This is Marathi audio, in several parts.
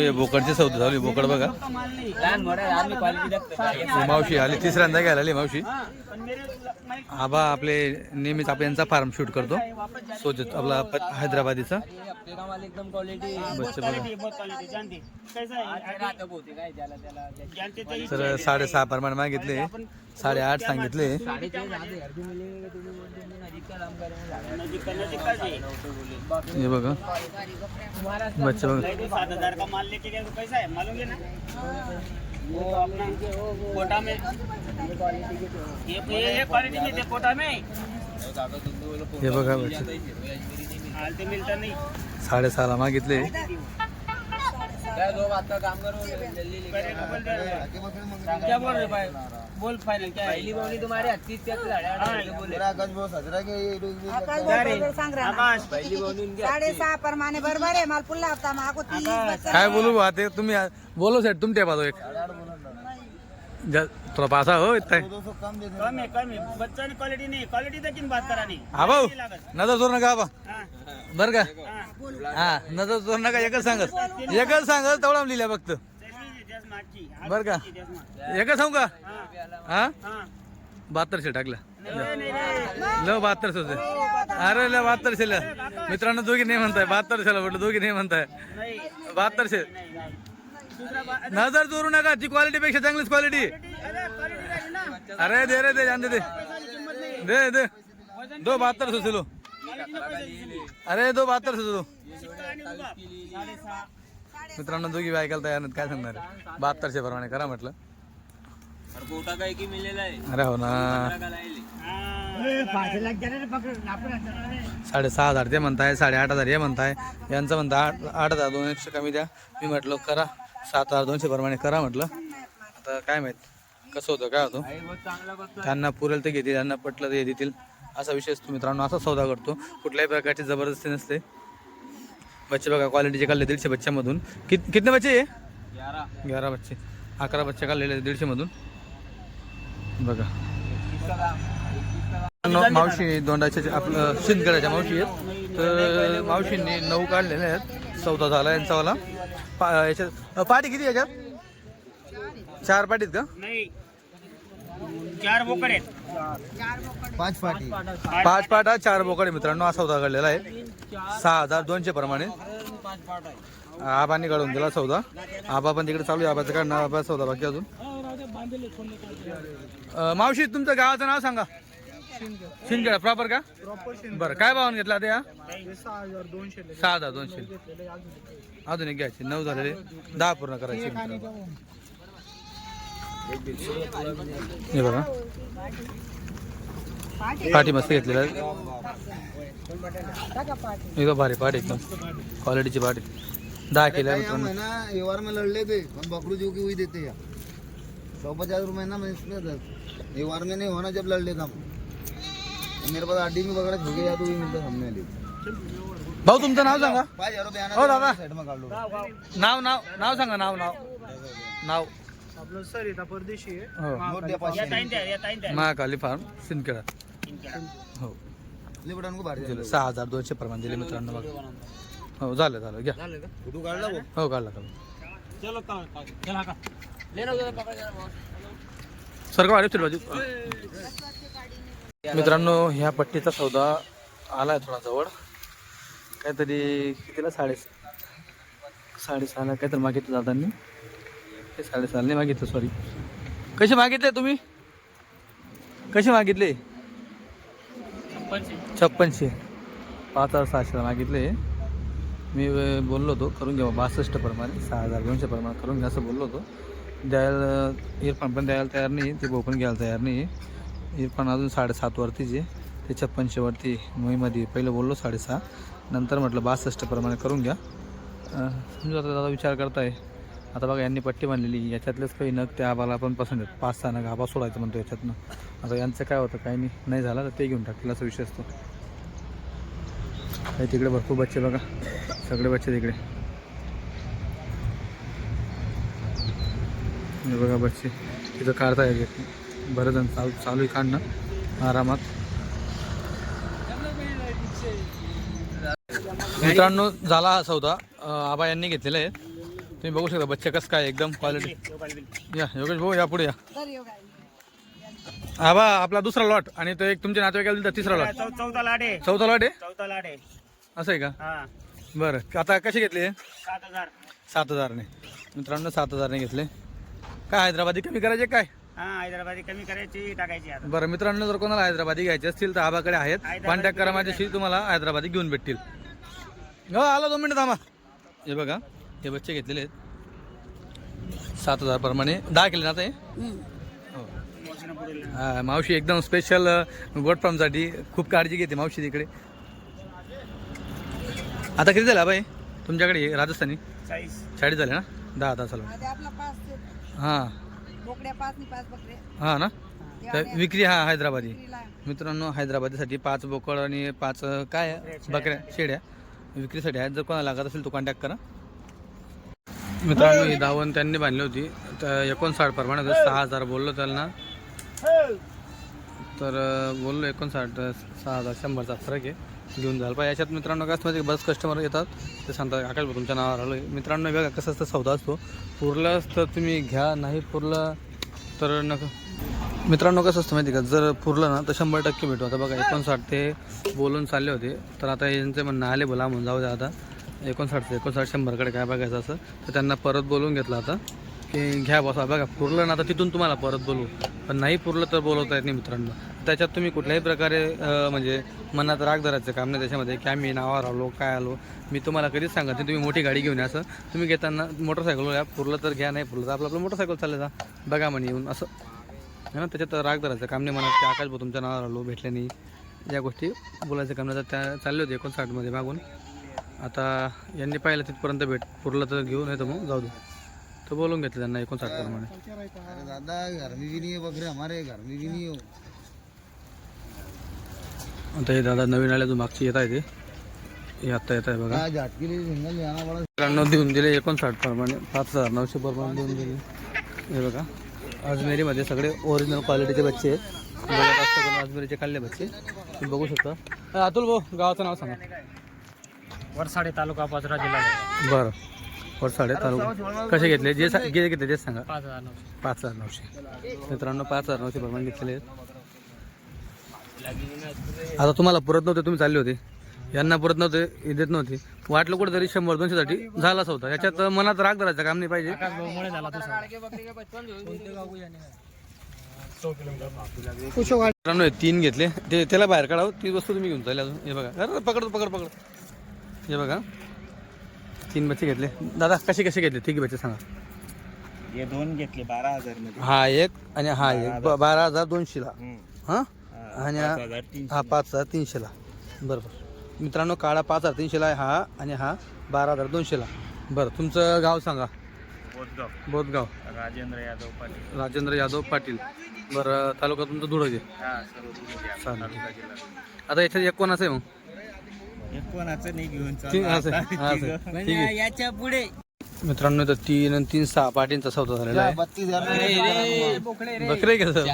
हे बोकडची झाले झाली बोकड बघा. मावशी आली तिसऱ्यांदा घ्यायला आली मावशी. आबा आपले नेहमीच आपण यांचा फार्म शूट करतो. सोजत आपला हैदराबादीचा. सर साडेसहा प्रमाणे मागितले. साडेआठ सांगितले. हे बघा. बच्चे बघा. हजार का गए तो कैसा है मालूम है ना? वो अपना कोटा में. ये ये क्वालिटी नहीं थे कोटा में. हे बघा बच्चे हाल तो मिलता नहीं. साडेसहाला मागितले. क्या बोल रहे भाई बोल फाइनल क्या? पहली बोली तुम्हारे अच्छी क्या बोले. आकाश पहली बोली उनकी साडेसहा प्रमाणे बरोबर आहे मला पुन्हा हप्ता मागो काय बोलू बा ते तुम्ही बोलो सेट तुम टेपा दो एक जा- थोड़ा पासा हो इतना कम है कम है बच्चा ने क्वालिटी नहीं. क्वालिटी तक बात करा नहीं. हा भाऊ नजर चोर नका आबा हाँ, बर का? हाँ. हा नजर चोर नका एकच सांगत. एकच सांगत तेवढा लिहिल्या फक्त. माची. बर का? माची. एकच सांगू का? हाँ, हा. हाँ. बहात्तरशे नहीं, नहीं, नहीं. ल बहात्तरशे होते. अरे ल मित्रांनो दोघी नाही म्हणताय. बहात्तरशेला म्हटलं दोघी नाही म्हणताय. नहीं, बहात्तरशे नहीं, नहीं. नजर चोरू नका ती क्वालिटी पेक्षा चांगलीच क्वालिटी अरे दे रे दे जान दे. दे दे. दे दो बहात्तर सुचलो अरे दो बहात्तर सौ मित्रांनो दोघी ऐकायला तयार नाहीत काय सांगणार? बहात्तरशे प्रमाणे करा म्हटलं. अरे हो ना. साडेसहा हजार ते म्हणताय साडेआठ हजार हे म्हणताय. यांचं म्हणता आठ आठ हजार दोन एकशे कमी द्या. मी म्हटलं करा. सात हजार दोनशे प्रमाणे करा म्हटलं. आता काय माहीत कसं होतं काय होतं. त्यांना पुरेल ते घेतील त्यांना पटलं ते देतील. असा विषय असतो मित्रांनो असा सौदा करतो. कुठल्याही प्रकारची जबरदस्ती नसते. बच्चे बघा क्वालिटीचे काढले दीडशे बच्च्यामधून. कित कितने बच्चे आहे ग्यारह ग्यारा बच्चे. अकरा बच्चे काढलेले दीडशे मधून बघा. मावशी दोंडाच्या आपलं शिंदगडाच्या मावशी आहेत. तर मावशींनी नऊ काढलेले आहेत. चौदा झाला यांचावाला पा याच्यात पाटी किती याच्यात? चार पाटीत का? नाही. चार बोकड आहेत. पाच पाटी. पाच पाटा चार बोकडे मित्रांनो असा सौदा काढलेला आहे. सहा हजार दोनशे प्रमाणे. आबांनी काढून दिला सौदा. आबा पण तिकडे चालू आहे. आबाचं काढणार आबा सौदा बाकी अजून. मावशी तुमचं गावाचं नाव सांगा. शिंदखेडा प्रॉपर का? बरं काय भावाने घेतला ते हा? सहा हजार दोनशे अजून एक घ्यायचे. नऊ झालेले. दहा पूर्ण करायचे. हे बघा. पाठी मस्त घेतलेला. आहे. एकदम भारी पाठ एकदम. क्वालिटीची पाठ. दहा किलो आहे मित्रांनो. महीना व्यवहार में लड़ लेते हम बकरू जो की हुई देते हैं सौ पचास रुपये महीना में इसमें दस व्यवहार में नहीं होना जब लड़ लेता हम मेरे पास आडी में पकड़ा झुके या तो भी मिलता सामने वाले। भाऊ तुमचं नाव सांगा. पाँच हजार रुपये आना हो दादा. साइड में काट लो नाव. नाव नाव सांगा नाव नाव. नाव. आपलं सर इथं परदेशी आहे. हो. नोट द्या पाचशे. महाकाली फार्म सिंदखेडा. हो. लिबडान को भारी दिलं सहा हजार दोनशे प्रमाण दिले मित्रांनो बघा. हो झालं झालं. घ्या. तू काढला भाऊ हो काढला काढला. चलो का चला का. ले लो पकड़ जरा सर का वाढवतील बाजू मित्रांनो ह्या पट्टीचा सौदा आलाय थोडा जवळ. काहीतरी कितीला? साडे साडेसहाला काहीतरी मागितलं दादांनी. ते साडेसहाला मागितलं सॉरी कसे मागितले तुम्ही? कसे मागितले? छप्पनशे. पाच हजार सहाशेला मागितले. मी बोललो होतो करून घ्या बासष्ट प्रमाणे सहा हजार दोनशे प्रमाणे करून घ्या असं बोललो होतो. द्यायला इयरफोन पण द्यायला तयार नाही ते भाऊ पण घ्यायला तयार नाही. पण अजून साडेसातवरतीच आहे. ते छप्पनशेवरती मुहीमध्ये पहिलं बोललो साडेसहा. नंतर म्हटलं बासष्ट प्रमाणे करून घ्या. समजा आता दादा विचार करताय. आता बघा यांनी पट्टी बांधलेली. याच्यातलेच काही नग त्या आबाला पण पसंत आहेत पाच सहा नग आबा सोडायचं म्हणतो याच्यातनं. आता यांचं काय होतं? काही नाही. नाही झालं तर ते घेऊन टाकतील असा विषय असतो. काही तिकडे भरपूर बच्चे बघा. सगळे बच्चे तिकडे. बघा बच्चे. तिथं काढता येते बरं जण चालू चालू आहे काढणं आरामात. मित्रांनो झाला हा सौदा. आबा यांनी घेतलेला आहे. तुम्ही बघू शकता बच्चे कसं काय एकदम क्वालिटी यो योगेश भाऊ या पुढे या. तर योगा हा बा आपला दुसरा लॉट आणि तो एक तुमच्या नातेवाईकाला दिला तिसरा लॉट चौथा लाट आहे. चौथा लॉट आहे? चौथा लाट आहे. असं आहे का? हा. बरं. आता कसे घेतले सात हजार. सात हजारने. मित्रांनो सात हजारने घेतले. काय हैदराबादी कमी करायचे काय? हा हैदराबादी कमी करायची टाकायची आता. बरं मित्रांनो जर कोणाला हैदराबादी घ्यायचे असतील तर आबाकडे आहेत. हैदराबादी कॉन्टॅक्ट करा माझ्याशी तुम्हाला हैदराबादी घेऊन भेटतील. हो आलो दोन मिनिटं थांबा. हे बघा हे बच्चे घेतलेले आहेत. सात हजार प्रमाणे. दहा केले ना आता हे? मावशी एकदम स्पेशल गोट फार्मसाठी खूप काळजी घेते मावशी तिकडे. आता किती झाला बाई तुमच्याकडे हे राजस्थानी? चाळीस. चाळीस झाले ना? दहा आपला पाच हां. बोकड्या पाच नि पाच बकरे हां ना? तर विक्री हा हैदराबादी. मित्रांनो हैदराबादीसाठी पाच बोकड आणि पाच काय आहे? बकऱ्या शेड्या. विक्रीसाठी आहेत. जर कोणाला लागत असेल तो कॉन्टॅक्ट करा. मित्रांनो ही धावण त्यांनी बांधली होती. तर एकोणसाठ प्रमाणे सहा हजार बोललो त्यांना तर बोललो एकोणसाठ सहा हजार शंभरचा फरक आहे. घेऊन जाल पाहिजे. याच्यात मित्रांनो काय माहिती बस कस्टमर येतात ते सांगतात आकाश भाऊ तुमच्या नावावर आलो मित्रांनो बघा कसं असतं सौदा असतो. पुरलं तर तुम्ही घ्या नाही पुरलं तर नका. मित्रांनो कसं असतं माहिती का? जर पुरलं ना तर शंभर टक्के भेटू. आता बघा एकोणसाठ ते बोलून चालले होते. तर आता यांचे म्हणणं आले बोला म्हणून जाऊ द्या आता. एकोणसाठ ते एकोणसाठ शंभरकडे काय बघायचं असं तर त्यांना परत बोलवून घेतलं आता. की घ्या बसा. बघा पुरलं ना तर तिथून तुम्हाला परत बोलवू. पण नाही पुरलं तर बोलवता येत नाही मित्रांनो. त्याच्यात तुम्ही कुठल्याही प्रकारे म्हणजे मनात राग धरायचं काम नाही त्याच्यामध्ये की आम्ही नावावर आलो काय आलो मी तुम्हाला कधीच सांगत नाही तुम्ही मोठी गाडी घेऊन या असं. तुम्ही घेताना मोटरसायकल या पुरलं तर घ्या नाही पुरलं तर आपलं आपलं मोटरसायकल चालायचा जा. बघा म्हणे येऊन असं. है ना त्याच्यात राग धरायचं काम नाही मनात की आकाश भाऊ तुमच्या नावावर आलो भेटले नाही या गोष्टी बोलायचं काम नाही. तर त्या चालले होते एकोणसाठमध्ये मागून. आता यांनी पाहिलं तिथपर्यंत भेट पुरलं तर घेऊन येतं मग जाऊ दे. तो बोलून घेतलं त्यांना एकोणसाठ प्रमाणे दादा घर में भी नहीं है बकरे हमारे घर में भी नहीं हो आता हे दादा नवीन आले जो मागची येत आहे ते. हे आत्ता येत आहे बघा मित्रांनो देऊन दिले एकोणसाठ प्रमाणे. पाच हजार नऊशे प्रमाणे देऊन दिले. हे बघा. अजमेरीमध्ये सगळे ओरिजिनल क्वालिटीचे बच्चे आहेत. अजमेरीचे काढले बच्चे. तुम्ही बघू शकता. अतुल भाऊ गावाचं नाव सांगा. वरसाडे तालुका पाचरा जिल्हा. बरं. वरसाडे तालुका. कसे घेतले? जे घेतले तेच सांगा. पाच हजार नऊशे. पाच हजार नऊशे. मित्रांनो पाच हजार नऊशे प्रमाणे घेतलेले आहेत. आता तुम्हाला पुरत नव्हते तुम्ही चालले होते. यांना पुरत नव्हते देत नव्हते. वाटलं कुठं तरी शंभर दोनशेसाठी झालाच होता याच्यात मनात राग धरायचं काम नाही पाहिजे. तीन घेतले. ते त्याला बाहेर काढावं. ती वस्तू तुम्ही घेऊन चालले अजून. हे बघा. अरे पकड पकड पकड. हे बघा. तीन बच्चे घेतले. दादा कसे कसे घेतले? ठीक बच्चे सांगा. हे दोन घेतले बारा हजार हा एक आणि हा एक. बारा हजार. दोनशेला. हा? आणि हा हा पाच हजार तीनशेला. बरोबर. मित्रांनो काळा पाच हजार तीनशेला आहे हा आणि हा बारा हजार दोनशेला. बरं तुमचं गाव सांगा. बोधगाव. बोधगाव. राजेंद्र यादव पाटील. राजेंद्र यादव पाटील. बरं तालुका तुमचं हा द्या. चालेल. तालुका जिल्हा. आता याच्यात एक कोणाचं आहे मग? हे कोणाचं नाही घेऊन आता. ठीक आहे. याच्यापुढे. मित्रांनो इथं तीन आणि तीन सहा पाटींचा सौदा झालेला आहे. बत्तीस हजार बकरे कसं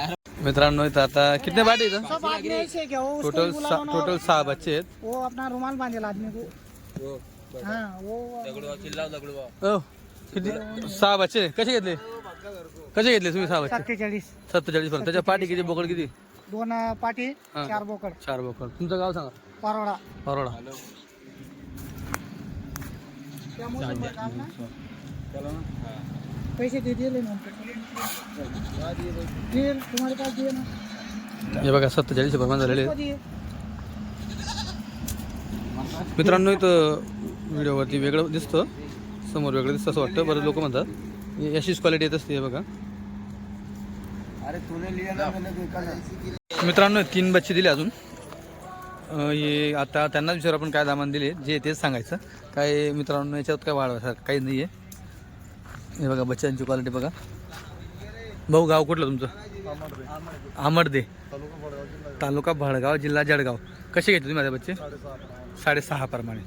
मित्रांनो इथं आता कितने पाटी इथं? टोटल टोटल सहा बच्चे आहेत. वो अपना रुमाल बांधेला आदमी को. हाँ वो ओ किती सहा बच्चे कसे घेतले? कसे घेतले तुम्ही सहा बच्चे? सत्तेचाळीस. सत्तेचाळीस पर्यंत. त्याच्या पाठी किती? बोकड किती? दोन पाटी हा. चार बोकड. चार बोकड. तुमचं गाव सांगा. परवडा. परोडा पैसे दिले ना? हे बघा सत्तेचाळीस प्रमाण झालेले मित्रांनो इथं व्हिडिओवरती वेगळं दिसतं. समोर वेगळं दिसतं असं वाटतं. बरेच लोक म्हणतात. अशीच क्वालिटी येत असते हे बघा. अरे तूने लिया ना मैंने देखा ना मित्रांनो तीन बच्चे दिले अजून. हे आता त्यांनाच विचार आपण काय दामान दिले जे तेच सांगायचं. काय मित्रांनो याच्यात काय वाढवायसारखं काही नाही आहे हे बघा बच्चांची क्वालिटी बघा. भाऊ गाव कुठलं तुमचं? आमरदे तालुका भडगाव जिल्हा जळगाव. कसे घेतले तुम्ही माझे बच्चे? साडेसहा प्रमाणे.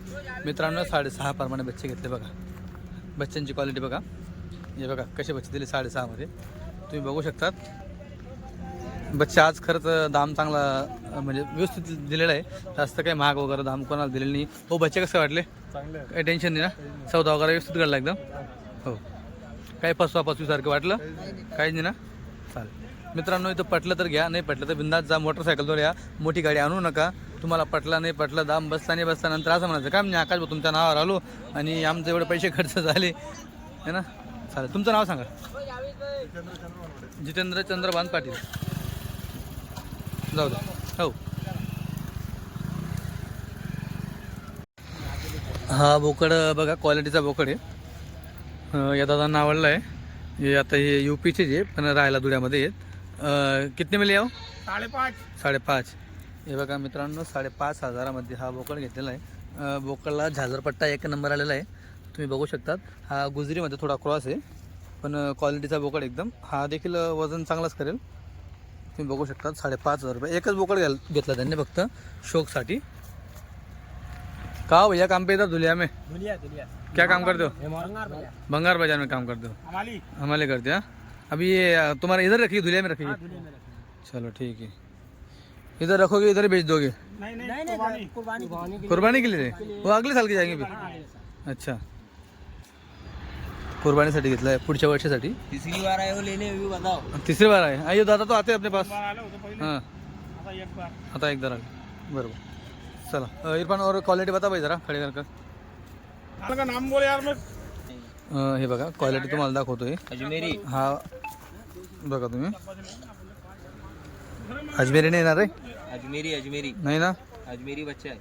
मित्रांनो साडेसहा प्रमाणे बच्चे घेतले बघा. बच्चांची क्वालिटी बघा. हे बघा कसे बच्चे दिले साडेसहामध्ये. तुम्ही बघू शकतात. बच्चे आज खरंच दाम चांगला म्हणजे व्यवस्थित दिलेला आहे. जास्त काही महाग वगैरे दाम कोणाला दिलेलं नाही. हो बच्चे कसे वाटले? काही टेन्शन नाही ना? सौदा वगैरे व्यवस्थित घडला एकदम? हो. काही फसवा फसवीसारखं वाटलं? काही नाही ना? चालेल. मित्रांनो इथं पटलं तर घ्या नाही पटलं तर बिंदात जा मोटरसायकलवर या. मोठी गाडी आणू नका. तुम्हाला पटला नाही पटलं दाम बसला नाही बसला नंतर असं म्हणायचं काय म्हणजे आकाश भाऊ तुमच्या नावावर आलो आणि आमचे एवढे पैसे खर्च झाले. है ना? चालेल. तुमचं नाव सांगा. जितेंद्र चंद्रभान पाटील. जाऊ द्या हो. हा बोकड बघा क्वालिटीचा बोकड आहे. या दादांना आवडला आहे. हे आता हे यू पीचे जे पण राहायला दुड्यामध्ये आहेत. अं, कितने मिले हो? साडेपाच. साडेपाच. हे बघा मित्रांनो साडेपाच हजारामध्ये हा बोकड घेतलेला आहे. बोकडला झाजरपट्टा एक नंबर आलेला आहे. तुम्ही बघू शकतात. हा गुजरीमध्ये थोडा क्रॉस आहे. पण क्वालिटीचा बोकड एकदम. हा देखील वजन चांगलाच करेल. तुम्ही बघू शकतात साडेपाच हज़ार रुपये. एकच बोकड घ्याल घेतला त्यांनी फक्त शौकसाठी. का हो भैया काम पे इधर धुलिया में? दुलिया दुलिया क्या काम करते हो? भंगार बंगार बाज़ार में काम करते हो? हमारी करते हैं अभी ये तुम्हारे इधर रखिए धुलिया में रखिए रखेंगे। चलो ठीक है। इधर रखोगे इधर ही बेच दोगे? नहीं नहीं कुर्बानी। कुर्बानी कुर्बानी कुर्बानी के लिए। वो अगले साल की जाएँगे फिर? अच्छा। कुर्बानीसाठी घेतला आहे पुढच्या वर्षासाठी. तीसरी बार आए हो लेने भी बताओ. तिसरी बार आहे. आइए दादा तो आते हैं अपने पास आलो होतो पहिले. हां. आता एक बार. आता एकदा राहिले. बरोबर. चला अ, इरफान और क्वालिटी बता भाई जरा खडे का मला का नाम बोले यार मैं हे बघा क्वालिटी तुम्हाला दाखवतोय. अजमेरी. हा. बघा तुम्ही. अजमेरी नाही येणार रे? अजमेरी अजमेरी. नाही ना? अजमेरी बच्चा है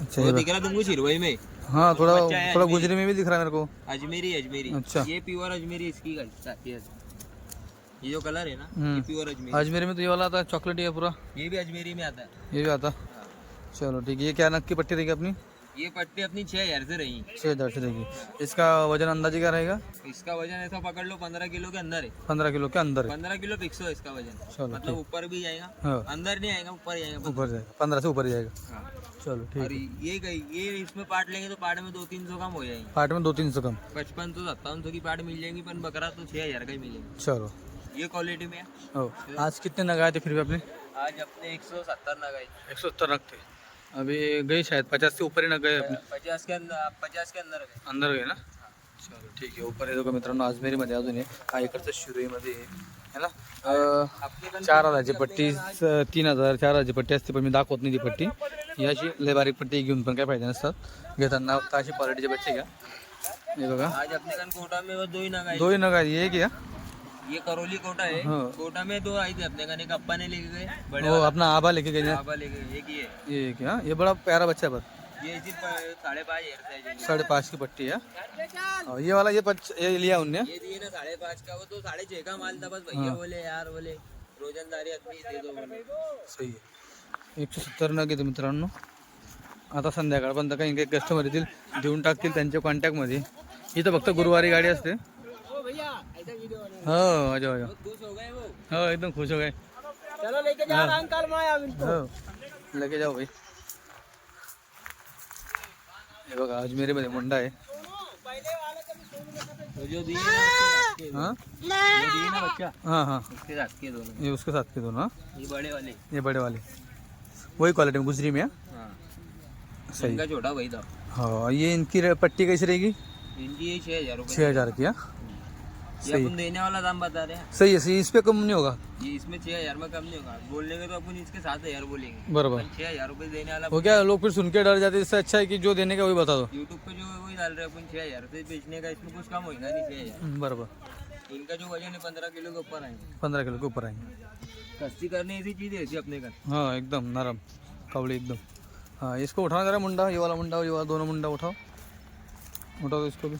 अच्छा ये दिख रहा तुमको शिरवई में. हाँ थोड़ा थोड़ा। गुजरी में भी दिख रहा है मेरे को। अजमेरी अजमेरी। अच्छा। ये प्योर अजमेरी इसकी ये ये जो कलर है ना हम्म। ये प्योर अजमेरी अजमेरी में तो ये वाला आता है चॉकलेट है पूरा। ये भी अजमेरी में आता है। ये भी आता। चलो ठीक है ये क्या नग की पट्टी रहेगी अपनी? ये पट्टी अपनी छह हज़ार से रही। छह हज़ार से रहेगी। इसका वज़न अंदाजी क्या रहेगा? इसका वज़न ऐसा पकड़ लो पंद्रह किलो के अंदर है। पंद्रह किलो के अंदर पंद्रह किलो फिक्स हो इसका वज़न। चलो मतलब ऊपर भी जाएगा हाँ। अंदर नहीं आएगा ऊपर आएगा। ऊपर जाएगा पंद्रह से ऊपर जाएगा। हाँ। चलो ठीक ये गई ये इसमें पार्ट लेंगे तो पार्ट में दो तीन सौ कम हो जाएँगे। पार्ट में दो तीन सौ कम। पचपन तो सत्तावन सौ की पार्ट मिल जाएँगी पर बकरा तो छह हज़ार का ही मिलेगा। चलो। ये क्वालिटी में आज कितने नग आए थे फिर भी अपने आज अपने एक सौ सत्तर ना गए एक सौ सत्तर थे। अभी गई शायद पचास से ऊपर ही नग गए अपने। पचास के अंदर पचास के अंदर गए। अंदर गए ना? चलो ठीक आहे ऊपर येतो का मित्रांनो अजमेरीमध्ये अजून आहे हा इकडचं शिरोईमध्ये आहे है ना? अं, चार हजारची पट्टी स- तीन हजार चार हजारची पट्टी असते पण मी दाखवत नाही ती पट्टी. ही अशी लय बारीक पट्टी घेऊन पण काय फायदा नसतात. घेताना फक्त अशी क्वालिटीचे बच्चे घ्या हे बघा. आज अपने कन कोटा में वो दो ही ना दोही नग आहे एक या ये करोली कोटा है। हाँ। कोटा में दो आई थी अपने कन एक अप्पा ने लेके गए बड़े वो अपना आभा लेके गए बाबा लेके गए एक ही है ये एक हाँ ये बड़ा प्यारा बच्चा है बस। ये सिर्फ़ साढ़े पाँच से साढ़े पाँच की पट्टी है। और ये वाला ये पच ये लिया उनने। ये दिए ना साढ़े पाँच का वो तो साढ़े छह का माल था बस। भैया बोले यार बोले रोजंदारी आदमी दे दो बोले। सही आहे एकशे सत्तर नग येते मित्रांनो? आता संध्याकाळपर्यंत काही काही कस्टमर येतील देऊन टाकतील त्यांच्या कॉन्टॅक्टमध्ये इथं फक्त गुरुवारी गाडी असते. हो खुश हो गए वो हो एकदम खुश हो गए। चलो लेके जा रहा अंकल मैं अब इनको लेके जाओ भाई। हे बघा अजमेरीमध्ये मुंडा आहे जो दिए ना हाँ? जो दिए ना बच्चा हाँ हाँ। उसके साथ के दोनों ये उसके साथ के दोनों हाँ? ये बड़े वाले। ये बड़े वाले वही क्वालिटी में गुजरी में हाँ? हाँ सही छोटा वही था। हाँ ये इनकी पट्टी कैसी रहेगी? इनकी ये छह हज़ार छः हज़ार की हाँ? सही अपन देने वाला दाम बता रहे हैं। सही है सही इस पे कम नहीं होगा। ये इसमें छह हज़ार में कम नहीं होगा। बोलने के तो अपन इसके सात हज़ार बोलेंगे। बरोबर। छह हज़ार रुपये देने वाला वो क्या लोग फिर सुन के डर जाते हैं, इससे अच्छा है कि जो देने का वही बता दो। यूट्यूब पे जो वही डाल रहे अपन छह हज़ार से। बेचने का इसमें कुछ कम होगा नहीं छह हज़ार। हम्म, बरोबर। इनका जो वज़न है पंद्रह किलो के ऊपर आएँगे। पंद्रह किलो के ऊपर आएँगे। सस्ती करने ऐसी चीज़ है अपने का हाँ एकदम नरम कवड़ी एकदम। हाँ इसको उठाना जरा मुंडा ये वाला मुंडा ये वाला दोनों मुंडा उठाओ। उठाओ इसको भी।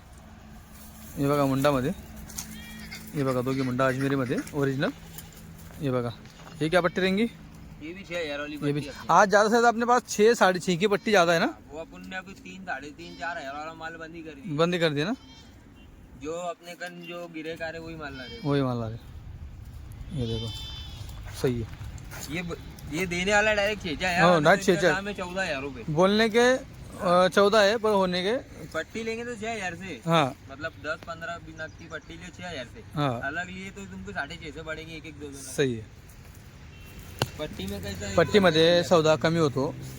ये बघा मुंडामध्ये ये बघा दोघी मुंडा अजमेरीमध्ये ओरिजिनल ये बघा ये क्या पट्टी रहेंगी? ये भी छह हज़ार वाली ये भी आज ज़्यादा से ज़्यादा अपने पास छः साढ़े छः की पट्टी ज़्यादा है ना? वो अपन ने अभी तीन साढ़े तीन चार हज़ार वाला माल बंदी कर दी बंदी कर दी ना? जो अपने कन जो गिरे का रहे वही माल ला रहे। वही मान ला रहे। ये देखो सही है। ये ये देने वाला डायरेक्ट छेचा हाँ, है डायरेक्ट छेचा। चौदह हज़ार रुपये बोलने के चौदह है पर होने के। पट्टी लेंगे तो छह हजार से। हाँ। मतलब दस पंद्रह नग की पट्टी लिए छह हजार से। हाँ। अलग लिए तो तुमको साढ़े छह से पड़ेंगे एक एक दो। सही आहे पट्टी में कैसा है? पट्टीमध्ये सौदा कमी होतो। हे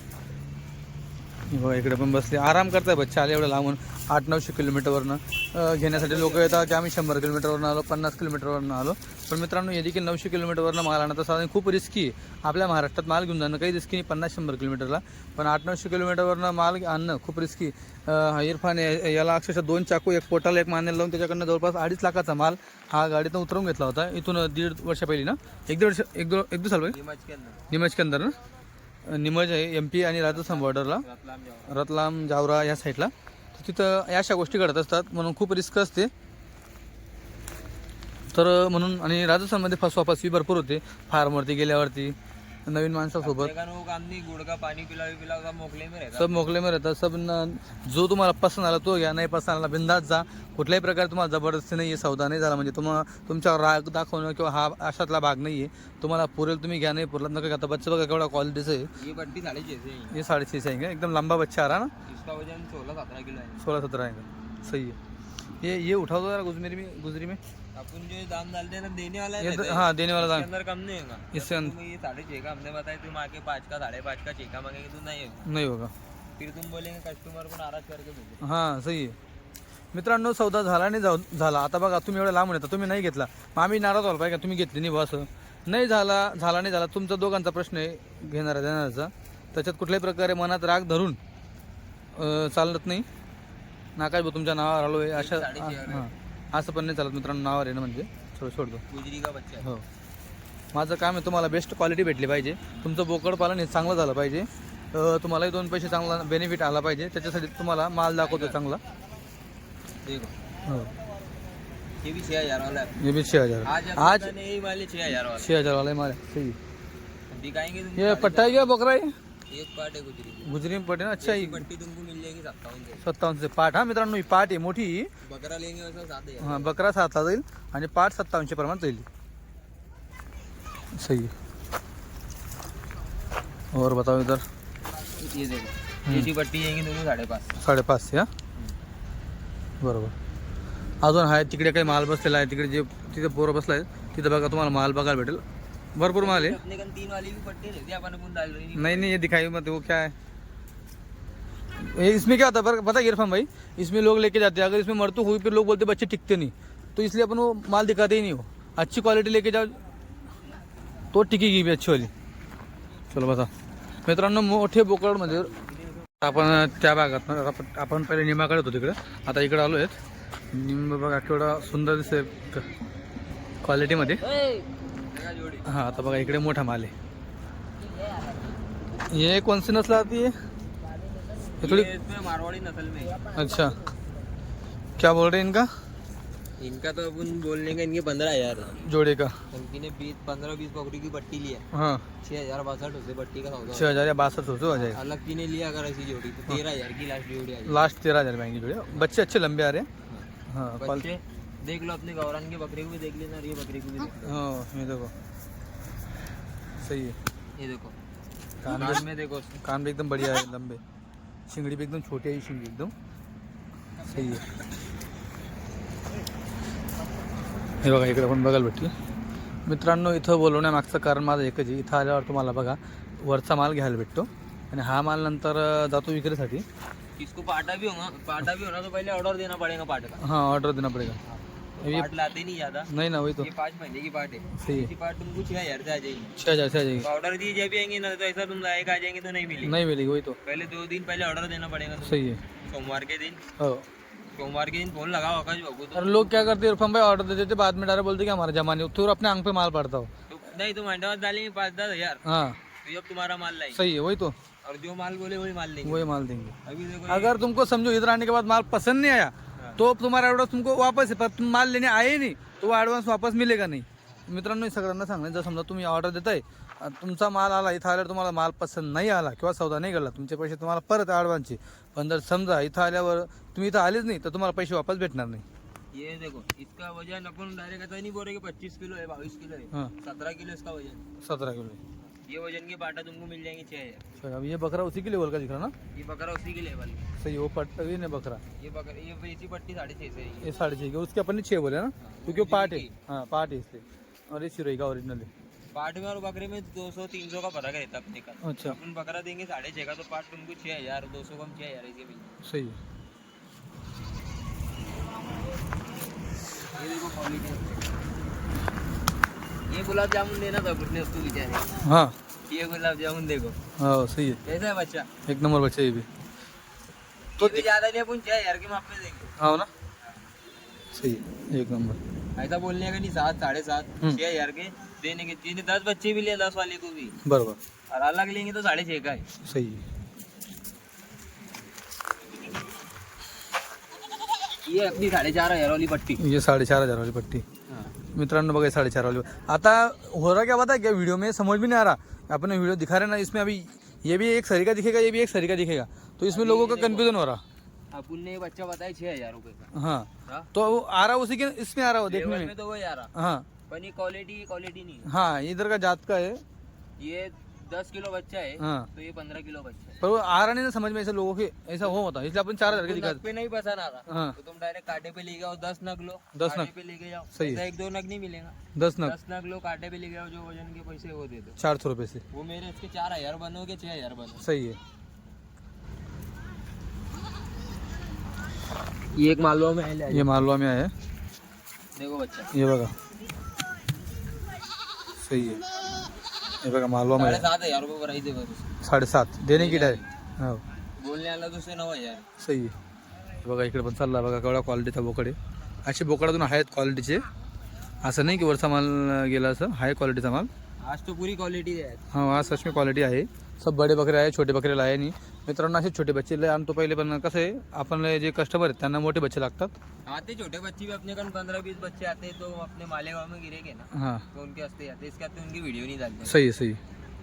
बघा इकडे पण बसले. आराम करताय बच्चा आले एवढं लांबून. आठ नऊशे किलोमीटरवरनं घेण्यासाठी लोक येतात की आम्ही शंभर किलोमीटरवरनं आलो पन्नास किलोमीटरवरनं आलो. पण मित्रांनो हे देखील नऊशे किलोमीटरवरनं माल आणत साधारण खूप रिस्की आहे. आपल्या महाराष्ट्रात माल घेऊन जाणं काही रिस्की नाही पन्नास शंभर किलोमीटरला. पण आठ नऊशे किलोमीटरवरनं माल आणणं खूप रिस्की इरफान याला अक्षरशः दोन चाकू एक पोटाला एक मानेला लावून त्याच्याकडनं जवळपास अडीच लाखाचा माल हा गाडीतून उतरवून घेतला होता. इथून दीड वर्षा पहिली ना? एक दीड वर्ष एक दो एक दिवस पाहिजे निमज के अंदर ना निमज आहे एम पी आणि राजस्थान बॉर्डरला रतलाम जावरा या साईडला. तर तिथं या अशा गोष्टी घडत असतात म्हणून खूप रिस्क असते. तर म्हणून आणि राजस्थानमध्ये फसवाफसवी भरपूर होते. फार्मवरती गेल्यावरती नवीन माणसासोबत. गुड़ पानी पिला पिला मोकले में रहता? सब मोकले में रहतात सब न- जो तुम्हाला पसंत आला तो घ्या नाही पसंत आला बिंदात जा. कुठल्याही प्रकारे तुम्हाला जबरदस्ती नाही आहे सौदा नाही झाला. म्हणजे तुम्हाला तुमच्यावर राग दाखवणं किंवा हा अशातला भाग नाही आहे तुम्हाला पुरेल तुम्ही घ्या नाही पुरला नका आता बच्चा बघा केवढा क्वालिटीचं आहे. ये ही ये साढ़े छः से आएंगे एकदम लंबा बच्चा आ रहा ना? इसका वजन सोलह सत्रह किलो है सोलह सत्रह आएगा सही है ये ये उठा दो जरा गुजमेरी में गुजरी में. अपन जो दाम डालते हैं ना देने वाला है हैं। देने वाला दाम अंदर कम नहीं होगा इससे अं- तुम ये साढ़े छः का? हमने बताया तुम आके पाँच का साढ़े पाँच का छः का मांगेंगे तो नहीं होगा नहीं होगा फिर तुम बोलेंगे कस्टमर को नाराज करके भेजो हां सही आहे. मित्रांनो सौदा झाला नाही जाऊ झाला. आता बघा तुम्ही एवढं लांबून येता तुम्ही नाही घेतला. मग आम्ही नाराज व्हायला पाहिजे का? तुम्ही घेतली नाही बुवा असं. नाही झाला झाला नाही झाला. तुमचा दोघांचा प्रश्न आहे घेणारा देणाऱ्याचा त्याच्यात कुठल्याही प्रकारे मनात राग धरून अं, चालत नाही. नाकाश भाऊ तुमच्या नावावर आलो आहे. अशा हां. असं पण नाही चालत मित्रांनो नावावर ना म्हणजे. थोडं सोडतो. गुजरी का बच्चा है. माझं काम आहे तुम्हाला बेस्ट क्वालिटी भेटली पाहिजे. तुमचं बोकड पालन हे चांगलं झालं पाहिजे. अं, तुम्हालाही दोन पैसे चांगला बेनिफिट आला पाहिजे. त्याच्यासाठी तुम्हाला माल दाखवतो चांगला. देखो हो. ये भी छः हजार वाला है ये भी छः हजार आज आज आज नहीं वाले छः हजार वाला छः हजार वाला है हमारे सही दिखाएंगे तुमको ये पट्टा क्या बकरा है एक पार्ट है गुजरी गुजरी में पटे ना? अच्छा ही पट्टी तुमको मिल जाएगी सत्तावन से पाठ हा मित्रांनो ही पाठ आहे मोठी. ही. बकरा लेंगे वैसा सात हा बकरा सातला जाईल आणि पाठ सत्तावनशे प्रमाण जाईल. सही. है और बताओ इधर. ये देखो. ऐसी पट्टी जाएंगी दोनों साढ़े पाँच साडेपाचशे हा? बरोबर. अजून आहे तिकडे काही माल बसलेला आहे. तिकडे जे तिथे पोरं बसला आहे तिथं बघा तुम्हाला माल बघायला भेटेल. भरपूर माल आहे. अपने कन तीन वाली भी पट्टी रहती है अपन अपन डाल रही नहीं नहीं ये दिखाई मत वो क्या है? ये इसमें क्या होता है? पता है इरफान भाई इसमें लोग लेके जाते हैं। अगर इसमें मरतू हुई फिर लोग बोलते बच्चे टिकते नहीं। तो इसलिए अपन वो माल दिखाते ही नहीं हो। अच्छी क्वालिटी लेके जाओ तो टिकेगी भी अच्छी वाली। चलो बसा मित्रांनो मोठे बोकडमध्ये आपण त्या भागात आपण पहिले निमाकडे होतो तिकडे. आता इकडे आलो आहेत. निंब बघा केवढा सुंदर दिसते क्वालिटीमध्ये. हाँ आता बघा इकडे मोठा माल आहे. ये कौन सी नस्ल आती है ये थोड़ी मारवाड़ी नस्ल में. अच्छा. क्या बोल रहे हैं इनका? इनका तो अपन बोलने का इनके पंद्रह हज़ार. जोड़े का. ने बीस पंद्रह बीस बकरी की पट्टी लिया हाँ. छह हज़ार बासठ उसे पट्टी का सौदा. छः हज़ार या बासठ से जाएगा. अलग की ने लिया अगर ऐसी जोड़ी तो तेरह हज़ार की लास्ट जोड़ी लास्ट तेरह हज़ार महँगी जोड़े. बच्चे अच्छे लंबे आ रहे हैं. हाँ. बच्चे देख लो अपने गौरान के बकरे को भी देख लेना ये बकरे को भी देख लो। हाँ ये देखो। सही है। ये देखो। कान कान में देखो कान भी एकदम बढ़िया है लंबे। शिंगड़ी भी एकदम छोटी है शिंगड़ी एकदम। सही आहे हे बघा इकडे पण बघायला भेटलं। मित्रांनो इथं बोलवण्यामागचं कारण माझं एकच आहे. इथं आल्यावर तुम्हाला बघा वरचा माल घ्यायला भेटतो. आणि हा माल नंतर जातो विक्रीसाठी. इसको पाटा भी होगा पाटा भी होना तो पहले ऑर्डर देना पड़ेगा पाट हाँ ऑर्डर देना पड़ेगा. ये पाट लाते नहीं ज़्यादा। नहीं ना वही तो। ये पाँच महीने की पाट है। सही है। पाट तुमको छह हज़ार से आ जाएगी। छः हज़ार से आ जाएगी। ऑर्डर दिए जब आएँगे ना तो ऐसा तुम लाएगा आ जाएँगे तो नहीं मिलेगी। नहीं मिलेगी वही तो। पहले दो दिन पहले ऑर्डर देना पड़ेगा सही है। सोमवार के दिन। हो सोमवार के दिन फ़ोन लगाओ आकाश बाबू तो। लोग क्या करते इरफान भाई ऑर्डर दे देते बाद में डायरेक्ट बोलते कि हमारा जमा नहीं। फिर अपने आँख पे माल पड़ता हो। तो नहीं तुम अंडावाद डालेंगे पाँच दस हज़ार। हाँ। तो जब तुम्हारा माल लाएँगे। सही है वही तो। और जो माल बोले वही माल लेंगे। वही माल देंगे। अभी देखो अगर तुमको समझो इधर आने के बाद माल पसंद नहीं आया तो तुम्हारा एडवांस तुमको वापस है पर तुम माल लेने आए ही नाही. तो वो ॲडव्हान्स वापस मिळेगा नाही. मित्रांनो हे सगळ्यांना सांगणार जर समजा तुम्ही ऑर्डर देताय आणि तुमचा माल आला इथं आल्यावर तुम्हाला माल पसंत नाही आला किंवा सौदा नाही घडला तुमचे पैसे तुम्हाला परत ॲडव्हान्सचे पण जर समजा इथं आल्यावर तुम्ही इथं आलेच नाही तर तुम्हाला पैसे वापस भेटणार नाही. ये देखो इसका वजन अपन डायरेक्ट ऐसा नहीं बोल रहे कि पच्चीस किलो है बाईस किलो है हाँ। सत्रह किलो इसका वजन। सत्रह किलो ये वज़न के पाटा तुमको मिल जाएँगे छह हज़ार। अब ये बकरा उसी के लेवल का दिख रहा ना? ये बकरा उसी के लेवल सही वो पट्टा ये नहीं बकरा। ये बकरा ये इसी पट्टी साढ़े छह से ये साढ़े छः की उसके अपन ने छः बोले ना? क्योंकि वो पार्ट है। हाँ पार्ट है इसलिए। और ये चिरोई का ओरिजिनल है। पार्ट में और बकरे में दो सौ तीन सौ का फ़र्क रहता है अपने का। अच्छा। अपन बकरा देंगे साढ़े छः का तो पार्ट तुमको छः हज़ार दो सौ कम छः हज़ार ऐसे मिल सही है। ये देखो क्वालिटी ये गुलाब जामुन देना था उसने उसको बेचारे। हाँ। ये गुलाब जामुन देखो। हाँ सही है। कैसा है बच्चा? एक नंबर बच्चा ये भी। तो ज़्यादा नहीं अपन छः हज़ार के माप पे देंगे हाँ ना? सही है एक नंबर। ऐसा बोलने का नहीं सात साढ़े सात हम्म। छः हज़ार के देने के जिन्हें दस बच्चे भी लिए दस वाले को भी। बरोबर। और अलग लेंगे तो साढ़े छः का है। सही है। ये अपनी साढ़े चार हज़ार वाली पट्टी। ये साढ़े चार हज़ार वाली पट्टी। मित्रांनो बघा साडेचार वाले आता हो रहा क्या बात है? क्या वीडियो में समझ भी नहीं आ रहा? अपने वीडियो दिखा रहे ना इसमें अभी ये भी एक सरीका दिखेगा ये भी एक सरीका दिखेगा। तो इसमें लोगों का कन्फ्यूज़न हो रहा। अपन ने बच्चा बताया छह हज़ार रूपए का। हाँ। हाँ? तो वो आ रहा उसी के इसमें आ रहा हो देखने में। में तो वही आ रहा। हाँ। पर ये क्वालिटी क्वालिटी नहीं हाँ इधर का जात का है। ये दस किलो बच्चा है हाँ। तो ये पंद्रह किलो बच्चा है। पर वो आ रहा नहीं ना समझ में ऐसे लोगों के ऐसा हो होता इसलिए अपन चार हज़ार के दिखा पे नहीं पसंद आ रहा हाँ। तो तुम डायरेक्ट कांटे पे ले गए दस नग लो। दस नग। पे लेके जाओ। सही एक दो नग नहीं मिलेगा। दस नग। दस नग लो कांटे पे ले गए जो वज़न के पैसे वो दे दो। चार सौ रुपये से। वो मेरे इसके चार हज़ार बनोगे छह हज़ार बनो सही है। ये एक मालवा में आया ये मालवा में आहे देखो बच्चा। हे बघा सही है। हे बघा मालवा सात हजार रुपये बस उसकी। साडेसात. देणे की डायरेक्ट हो. तो उससे नऊ हजार. सही आहे. बघा इकडे पण चालला बघा केवढा क्वालिटीचा बोकड आहे. असे बोकडातून आहेत क्वालिटीचे असं नाही की वरचा माल गेला असं हाय क्वालिटीचा माल. आज तो पूरी क्वालिटी है हाँ वहाँ सच में क्वालिटी आहे. सब बडे बकरे आहे छोटे बकरे लाये नाही। मित्रांनो असे छोटे बच्चे लय आणतो पहिले पण कसं आहे आपण जे कस्टमर आहेत त्यांना मोठे बच्चे लागतात. आते छोटे बच्चे भी अपने कन पंद्रह बीस बच्चे आते हैं तो अपने मालेगांव में गिरे के ना. हाँ. तो उनके हस्ते जाते इसके हस्ते उनकी वीडियो नहीं डालते सही आहे सही.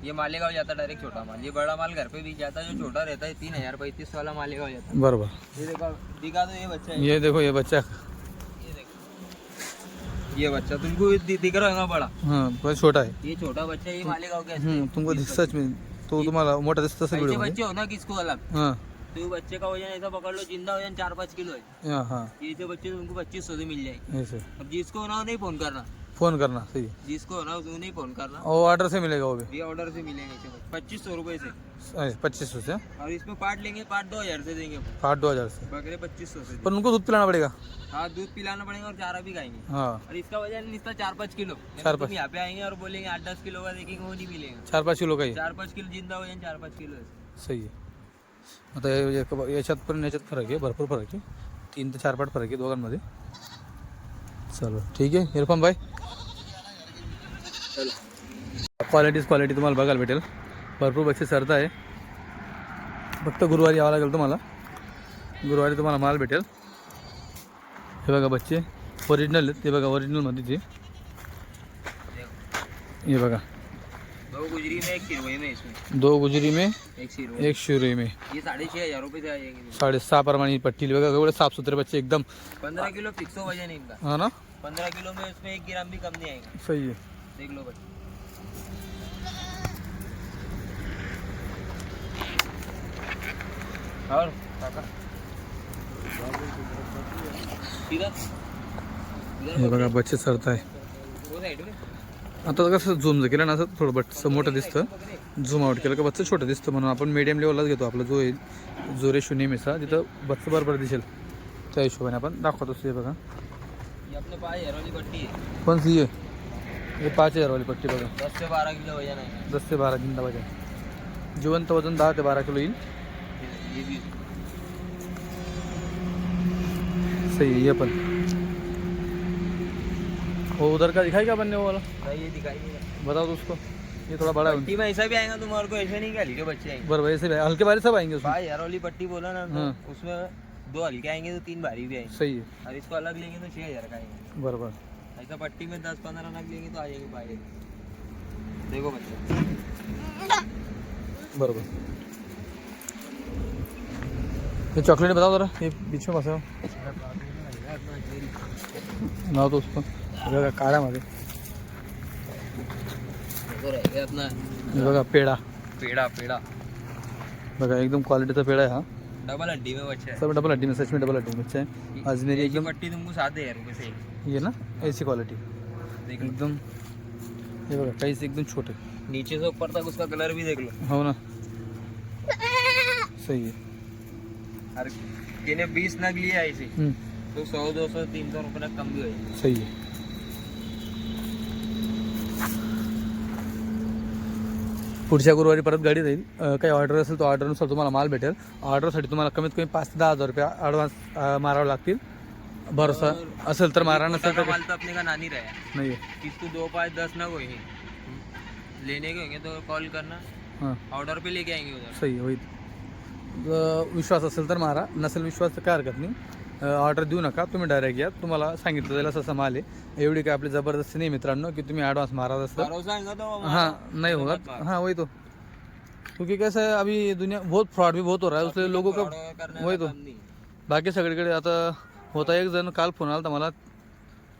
ये मालेगांव जाता डायरेक्ट छोटा माल. ये बड़ा माल घर पे भी जाता है जो छोटा रहता है तीन हज़ार पैंतीस वाला मालेगांव जाता. बरोबर. है ये देखो दिखा दो ये बच्चा है. ये देखो ये बच्चा. ये देखो. ये बच्चा तुमको दि- दिख रहा है ना बड़ा. हाँ छोटा आहे ये छोटा बच्चा ये मालेगांव के हम्म, तुमको सच में तो तुम्हाला मोठा दिसत असेल ऐसे व्हिडिओ बच्चे हो ना किसको अलग हां. तो ये बच्चे का वजन ऐसा पकड़ लो जिंदा वजन चार पाँच किलो है हां हां. ये जो बच्चे तुमको पच्चीस सौ से मिल जाएगी ऐसे अब जिसको हो नहीं फोन करना फ़ोन करना सही है। जिसको होना उसको नहीं फ़ोन करना। और ऑर्डर से मिलेगा वो भी। ये ऑर्डर से मिलेंगे इसे पच्चीस सौ रुपये से। पच्चीस सौ से? और इसमें पार्ट लेंगे पार्ट दो हज़ार से देंगे। आठ दो हज़ार से। बकरे पच्चीस सौ से पर उनको दूध पिलाना पड़ेगा। हाँ दूध पिलाना पड़ेगा और चारा भी खाएँगे। हाँ। और इसका वज़न इसका चार पाँच किलो। चार पाँच। यहाँ पे आएँगे और बोलेंगे आठ दस किलो का देखेंगे वो नहीं मिलेगा। चार पाच किलो काही चार पाँच किलो ज़िंदा वज़न चार पाँच किलो है। सही आहे आता हे- एक- याच्यात पण याच्यात फरक आहे भरपूर फरक आहे तीन ते चार पाट फरक आहे दोघांमध्ये चलो ठीक आहे इरफान भाई। क्वालिटीज क्वालिटी तुम्हाला बघायला भेटेल. भरपूर बक्षीस सरता आहे. फक्त गुरुवारी यावं लागेल तुम्हाला. गुरुवारी तुम्हाला माल भेटेल. हे बघा बच्चे ओरिजिनल आहेत. ते बघा ओरिजिनलमध्ये ते हे बघा. दो गुजरी में एक में इसमें. दो गुजरी में एक सिरवई में. ये साढ़े छः हज़ार रुपये से आएँगे. साडे सहा प्रमाणे ही पट्टी. बघा एवढे साफसुथरे बच्चे एकदम. पंद्रह किलो फिक्सो वज़न है इनका. हा ना? पंद्रह किलो में इसमें एक ग्राम भी कम नहीं आएगा. सही है. देख लो बच्चे और काका। हे बघा बच्चे सरत आहे में आता कसं झूम केलं ना असं थोडं बच्चं मोठं दिसतं. झूम आउट केलं का बच्चं छोटं दिसतं म्हणून आपण मीडियम लेवललाच घेतो. आपला जो येईल जो रेशो नेहमीचा तिथं बच्चं बरोबर दिसेल. त्या हिशोबाने आपण दाखवत. असतो हे बघा. है पण सी आहे हे पाच हजारवाली पट्टी बघा. दस से बारह किलो वज़न है दस ते बारा ज़िंदा वज़न जिवंत वज़न दहा ते बारा किलो येईल. ये भी सही है ये पण. वो उधर का दिखाई क्या बनने वो वाला? भाई ये दिखाई नहीं. रहा। बताओ तो उसको. ये थोड़ा बड़ा है पट्टी में ऐसा भी आएगा तुम्हारे को ऐसे नहीं कि हल्के बच्चे आएँगे. बराबर ऐसे भी है। हल्के बारी सब आएँगे उसमें. भाई हेयर वाली पट्टी बोला ना तो हाँ। उसमें दो हल्के आएँगे तो तीन भारी भी आएँगे. सही है. और इसको अलग लेंगे तो छः हज़ार का आएँगे. बरोबर ऐसा पट्टी में दस पंद्रह नग लेंगे तो आ जाएँगे भाई देखो बच्चे। बरोबर। ये चॉकलेट बताओ जरा ये बीच में बसाओ नाव तो उसको। हे तो रहेगा अपना। हे बघा पेढा पेड़ा पेड़ा। बघा एकदम क्वालिटीचा पेढा आहे हा डबल हड्डी में बच्चा है। सब डबल हड्डी में सच में डबल हड्डी में बच्चा है। अजमेरी एकदम पट्टी तुमको सात हज़ार रुपये से ये ना ऐसी क्वालिटी एकदम हे बघा काहीच एकदम छोटे. नीचे से ऊपर तक उसका कलर भी देख लो हो ना. सही है और किने बीस नग लिया ऐसे तो सौ दो सौ तीन सौ रुपये तक कम भी हो सही आहे. पुढच्या गुरुवारी परत गाडी राहील काही ऑर्डर असेल तर ऑर्डरनुसार तुम्हाला माल भेटेल. ऑर्डरसाठी तुम्हाला कमीत कमी पाच ते दहा हजार रुपये ॲडव्हान्स मारावे लागतील. भरोसा असेल तर मारा नसेल तर माल तो अपने का नानी रहा है नाही आहे किसको दो पाँच दस नग होंगे लेने के होंगे तो कॉल करना हां. ऑर्डर पे लेके आएंगे उधर. सही आहे होईल. जर विश्वास असेल तर मारा नसेल विश्वास तर काय हरकत नाही. ऑर्डर देऊ नका तुम्ही डायरेक्ट या. तुम्हाला सांगितलं जाईल असं माल आहे. एवढी काय आपली जबरदस्ती नाही मित्रांनो की तुम्ही ॲडव्हान्स मारा असं भरोसा आएगा तो हाँ नहीं होगा हाँ वही तो क्योंकि कैसा है अभी दुनिया बहुत फ्रॉड भी बहुत हो रहा है उसलिए लोगों का वही तो. बाकी सगळीकडे आता होता एक जण काल फोन आला मला.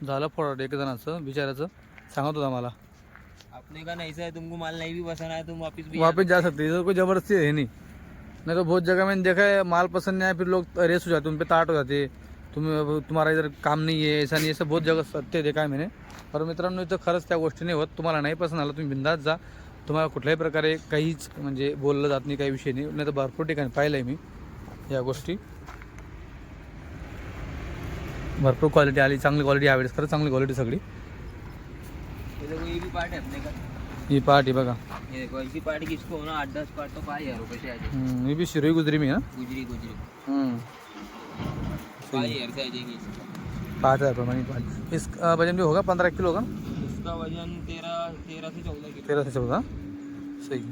झालं फ्रॉड एक जणाचं बिचाराचं सांगत होता मला. अपने का नहीं है तुमको माल नहीं भी पसंद आया तुम वापस भी वापस जा सकते इधर कोई जबरदस्ती है नहीं। नहीं तो बहुत जगह मैंने देखा है माल पसंद नहीं आया फिर लोग रेस हो जाते उन पे ताट हो जाते तुम तुम्हारा इधर काम नहीं है ऐसा नहीं ऐसा बहुत जगह सत्य देखा आहे मैंने। पर मित्रांनो इथं खरंच त्या गोष्टी नाही होत. तुम्हाला नाही पसंत आलं तुम्ही बिंदात जा. तुम्हाला कुठल्याही प्रकारे काहीच म्हणजे बोललं जात नाही काही विषय नाही. नाही तर भरपूर ठिकाणी पाहिलं आहे मी या गोष्टी. भरपूर क्वालिटी आली चांगली क्वालिटी यावेळेस खरंच चांगली क्वालिटी सगळी. पार्ट है ही पार्टी बघा. किसको आठ दस पार्ट तो हम्म, ही बी शिरोई गुजरी मी हा? गुजरी गुजरी. हम्म. पाँच हज़ार इसकी। पाँच हज़ार रुपये मनी पाँच. इस अ, वज़न भी होगा पंद्रह किलो का इसका वज़न तेरह तेरह से चौदह किलो. तेरह से चौदह सही.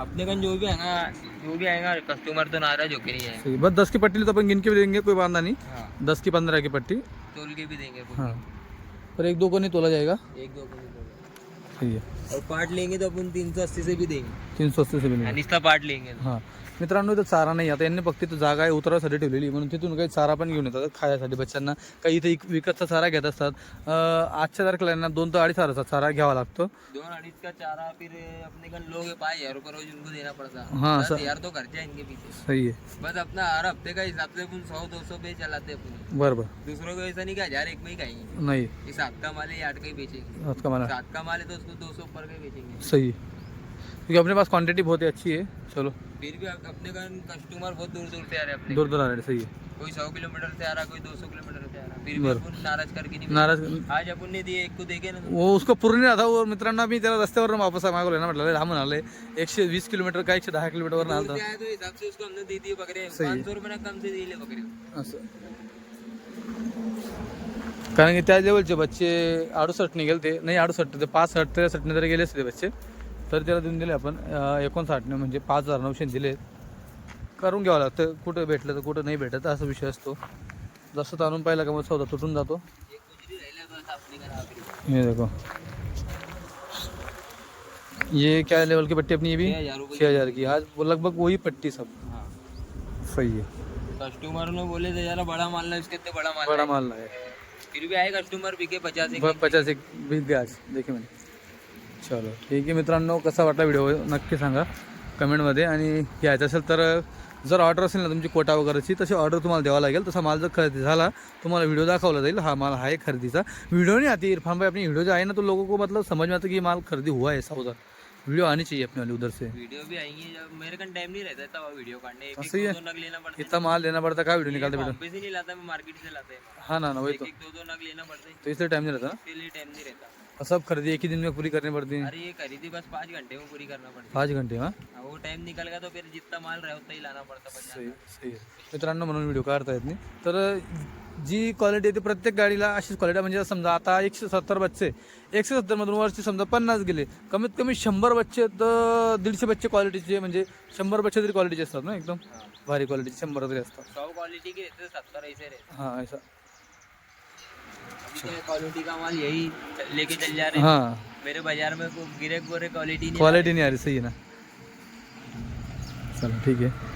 अपने का जो भी आएगा जो भी आएगा कस्टमर तो नाराज़ होके नहीं आएगा. बस दस की पट्टी तो अपन गिन के भी देंगे कोई बांधा नहीं. हाँ. दस की पंद्रह की पट्टी। तोल के भी देंगे हाँ। पर एक दो को नहीं तोला जाएगा। एक दो को नहीं तोला। सही है। और पार्ट लेंगे तो अपन तीन सौ अस्सी से भी देंगे। तीन सौ अस्सी से भी पार्ट लेंगे। हाँ। मित्रांनो इथं चारा नाही. आता यांनी फक्त जागा आहे उतरासाठी ठेवलेली म्हणून तिथून काही चारा पण घेऊन येतात खाण्यासाठी बच्चांना काही इथे विकतचा चारा घेत असतात. आजच्या तारखेला यांना दोन ते अडीच हजाराचा चारा घ्यावा लागतो. दोन अड़ीस का चारा फिर अपने का लोग है पाँच हजार रुपये रोज उनको देना पड़ता. हाँ, सर। हजार तो खर्चा है इनके पीछे. सही आहे बस अपना हर हफ्ते का हिसाब से अपन सौ दो सौ पे चलाते अपन. बरं बरं. दूसरों को ऐसा नहीं कि हजार एक में ही खाएंगे. नाही. सात का माल है आठ का ही बेचेंगे. सात का माल है तो उसको दो सौ ऊपर का ही बेचेंगे. सही है. क्योंकि अपने पास क्वांटिटी बहुत ही अच्छी है। चलो। फिर भी अपने कस्टमर बहुत दूर दूर से आ रहे हैं दूर दूर आ रहे हैं, सही है। कोई सौ किलोमीटर से आ रहा कोई दो सौ किलोमीटर से आ रहा। फिर भी नाराज़ करके नहीं नाराज़ आज अपन ने दिए एक को देखे ना वो उसको पूर्ण नाही आता वो मित्रांनो मी त्याला रस्त्यावर वापस मागवलं ना म्हटलं लांबून आले एकशे वीस किलोमीटर का एकशे दहा किलोमीटरवर दूर आलं तो हिसाब से उसको हमने दे दिए बकरे पाँच सौ रुपये ना कम से दिए बकरे असं कारण की त्या लेवलचे बच्चे अडुसष्ट निघेल ते नाही अडुसष्ट ते पाच साठ त्रेसष्टने जर गेले असते बच्चे. तर त्याला देऊन दिले आपण एकोणसाठने म्हणजे पाच हज़ार नऊशे दिले. करून घ्यावं लागतं कुठं भेटलं तर कुठं नाही भेटत असा विषय असतो. जसं तर आणून पाहिला का मग सौदा तुटून जातो. ये देखो. ये क्या लेवल की पट्टी अपनी ये भी? छः हज़ार की. आज वो लगभग वही पट्टी सब. हाँ. सही है. कस्टमर ने बोले थे यार बड़ा माल इसके इतने बड़ा माल बड़ा। माल है फिर भी आए कस्टमर बिके पचास पचास एक बीस गया आज देखील म्हणे चलो ठीक आहे मित्रांनो कसा वाटला व्हिडिओ नक्की सांगा कमेंटमध्ये. आणि घ्यायचं असेल तर जर ऑर्डर असेल ना तुमची कोटा वगैरेची तशी ऑर्डर तुम्हाला द्यावा लागेल. तसा माल जर खरेदी झाला तुम्हाला व्हिडिओ दाखवला जाईल. हा माल आहे खरेदीचा. व्हिडिओ नहीं आती इरफान भाई अपनी वीडियो जो आहे ना तो लोगों को मतलब समझ में आता कि माल खरीदी हुआ है ऐसा उधर वीडियो आनी चाहिए अपने वाली उधर से वीडियो भी आएंगी जब मेरे का टाइम नहीं रहता था वीडियो काटने एक सही है। नग लेना पड़ता इतना माल लेना पड़ता क्या वीडियो निकालते बेटा नहीं लाता मैं मार्केट से लाते हैं हाँ ना ना वही तो. एक दो दो नग लेना पड़ता है तो इसलिए टाइम नहीं रहता इसके लिए टाइम नहीं रहता. सब खरीदी एक ही दिन में पूरी करनी पड़ती है। अरे ये खरीदी बस पाँच घंटे में पूरी करना पड़ता पाच घंटे हाँ है वो टाइम निकल गया तो फिर जितना माल रहा उतना ही लाना पड़ता सही सही आहे. मित्रांनो म्हणून व्हिडिओ काढता येत नाही. तर जी क्वालिटी येते प्रत्येक गाडीला अशीच क्वालिटी म्हणजे समजा आता एकशे सत्तर बच्चे एकशे सत्तरमधून वरचे समजा पन्नास गेले कमीत कमी शंभर बच्चे तर दीडशे बच्चे क्वालिटीचे म्हणजे शंभर बच्चे तरी क्वालिटीचे असतात ना एकदम? भारी क्वालिटीचे शंभर तरी असतात. सौ क्वालिटी के रहते सत्तर ऐसे रहते हां ऐसा. क्वालिटी का माल यही लेके चल जा रहे हैं। हां। मेरे बाजार में गिरे गोरे क्वालिटी नहीं क्वालिटी नहीं आ रही सही है ना? चलो ठीक है।